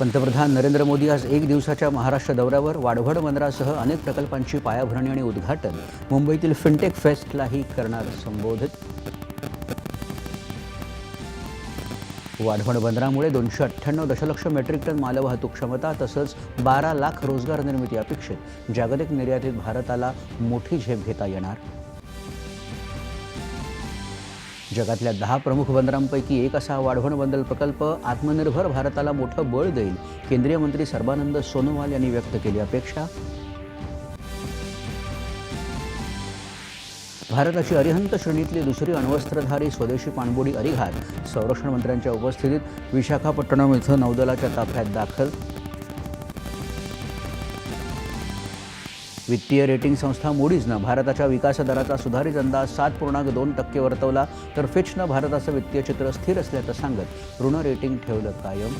पंतप्रधान नरेंद्र मोदी आज एक दिवसाच्या महाराष्ट्र दौऱ्यावर वाढवड बंदरासह अनेक प्रकल्पांची पायाभरणी आणि उद्घाटन. मुंबईतील फिनटेक फेस्टलाही करणार संबोधित वाढवण बंदरामुळे दोनशे अठ्ठ्याण्णव दशलक्ष मेट्रिक टन मालवाहतूक क्षमता तसंच बारा लाख रोजगार निर्मिती अपेक्षित. जागतिक निर्यातीत भारताला मोठी झेप घेता येणार. जगातल्या दहा प्रमुख बंदरांपैकी एक असा वाढवण बंदर प्रकल्प आत्मनिर्भर भारताला मोठं बळ देईल केंद्रीय मंत्री सर्बानंद सोनोवाल यांनी व्यक्त केली अपेक्षा. भारताची अरिहंत श्रेणीतली दुसरी अण्वस्त्रधारी स्वदेशी पाणबुडी अरिघात संरक्षण मंत्र्यांच्या उपस्थितीत विशाखापट्टणम इथं नौदलाच्या ताफ्यात दाखल वित्तीय रेटिंग संस्था मोडीजनं भारताच्या विकासदराचा सुधारित अंदाज सात पूर्णांक दोन टक्के वर्तवला तर फिचनं भारताचं वित्तीय चित्र स्थिर असल्याचं सांगत ऋण रेटिंग ठेवलं कायम.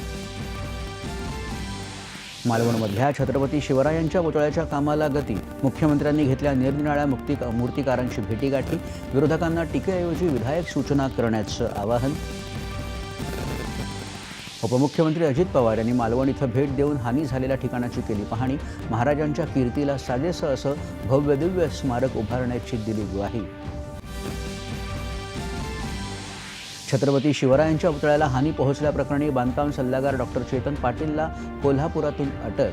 मालवणमधल्या छत्रपती शिवरायांच्या पुतळ्याच्या कामाला गती. मुख्यमंत्र्यांनी घेतल्या निरनिराळ्या मुक्ती मूर्तिकारांची भेटीगाठी. विरोधकांना टीकेऐवजी विधायक सूचना करण्याचं आवाहन. उपमुख्यमंत्री अजित पवार यांनी मालवण इथं भेट देऊन हानी झालेल्या ठिकाणाची केली पाहणी. महाराजांच्या कीर्तीला साजेसं असं भव्यदिव्य स्मारक उभारण्याची दिली ग्वाही छत्रपती शिवरायांच्या पुतळ्याला हानी पोहोचल्याप्रकरणी बांधकाम सल्लागार डॉक्टर चेतन पाटीलला कोल्हापुरातून अटक.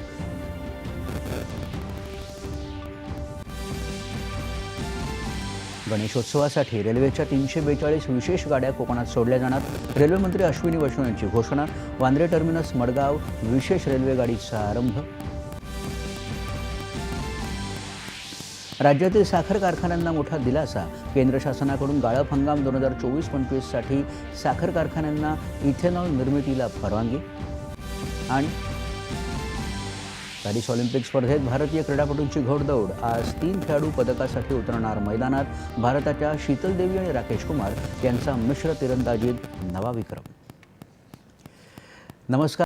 गणेशोत्सवासाठी रेल्वेच्या तीनशे बेचाळीस विशेष गाड्या कोकणात सोडल्या जाणार. रेल्वेमंत्री अश्विनी वैष्णव यांची घोषणा. वांद्रे टर्मिनस मडगाव विशेष रेल्वे गाडीचा आरंभ. राज्यातील साखर कारखान्यांना मोठा दिलासा. केंद्र शासनाकडून गाळप हंगाम दोन हजार चोवीस पंचवीससाठी साखर कारखान्यांना इथेनॉल निर्मितीला परवानगी. आणि पॅरिस ऑलिम्पिक स्पर्धेत भारतीय क्रीडापटूंची घोडदौड. आज तीन खेळाडू पदकासाठी उतरणार मैदानात. भारताच्या शीतल देवी आणि राकेश कुमार यांचा मिश्र तिरंदाजीत नवा विक्रम. नमस्कार.